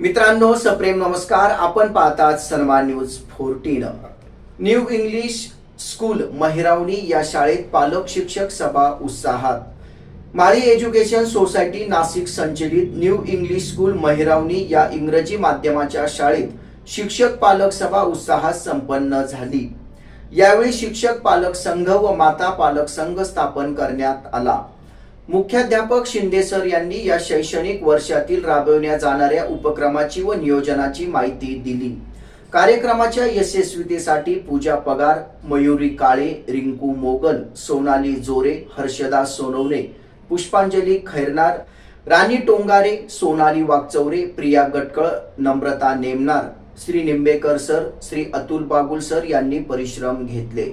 मित्रांनो सप्रेम नमस्कार. आपण पाहतात Sanman news fourteen. New English school Mahiravani या शाळेत पालक शिक्षक सभा उत्साहात. माळी एज्युकेशन सोसायटी नाशिक संचलित न्यू इंग्लिश स्कूल महिरावणी या इंग्रजी माध्यमाच्या शाळेत शिक्षक पालक सभा उत्साहात संपन्न झाली. यावेळी शिक्षक पालक संघ व माता पालक संघ स्थापन करण्यात आला. मुख्याध्यापक शिंदे सर यांनी या शैक्षणिक वर्षातील राबवण्यात जाणाऱ्या उपक्रमाची व नियोजनाची माहिती दिली. कार्यक्रमाच्या यशस्वीतेसाठी पूजा पगार मयुरी काळे रिंकू मोगल सोनाली जोरे हर्षदा सोनवणे पुष्पांजली खैरनार राणी टोंगारे सोनाली वागचौरे प्रिया गटकळ नम्रता नेमनार श्री निंबेकर सर श्री अतुल बागुल सर यांनी परिश्रम घेतले.